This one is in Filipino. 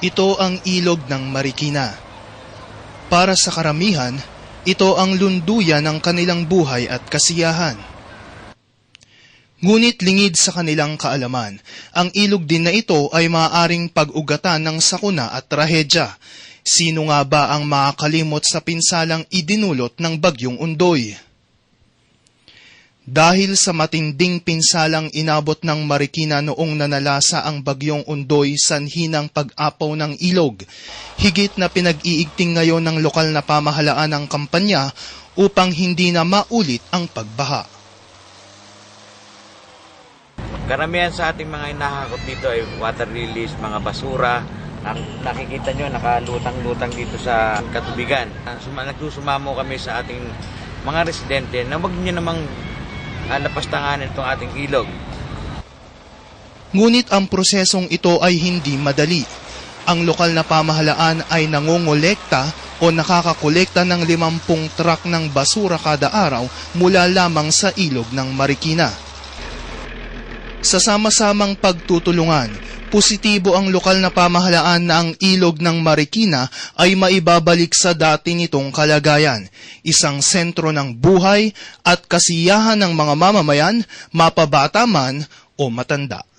Ito ang ilog ng Marikina. Para sa karamihan, ito ang lunduyan ng kanilang buhay at kasiyahan. Ngunit lingid sa kanilang kaalaman, ang ilog din na ito ay maaaring pag-ugatan ng sakuna at trahedya. Sino nga ba ang makakalimot sa pinsalang idinulot ng bagyong undoy? Dahil sa matinding pinsalang inabot ng Marikina noong nanalasa ang bagyong undoy sanhi ng pag-apaw ng ilog, higit na pinag-iigting ngayon ng lokal na pamahalaan ang kampanya upang hindi na maulit ang pagbaha. Karamihan sa ating mga inahakot dito ay water release, mga basura. Ang nakikita nyo, nakalutang-lutang dito sa katubigan. Suma, nagsusumamo kami sa ating mga residente na wag nyo namang ah, lapastanganin itong ating ilog. Ngunit ang prosesong ito ay hindi madali. Ang lokal na pamahalaan ay nangongolekta o nakakakolekta ng 50 truck ng basura kada araw mula lamang sa ilog ng Marikina. Sa sama-samang pagtutulungan, positibo ang lokal na pamahalaan na ang ilog ng Marikina ay maibabalik sa dati nitong kalagayan, isang sentro ng buhay at kasiyahan ng mga mamamayan, mapabata man o matanda.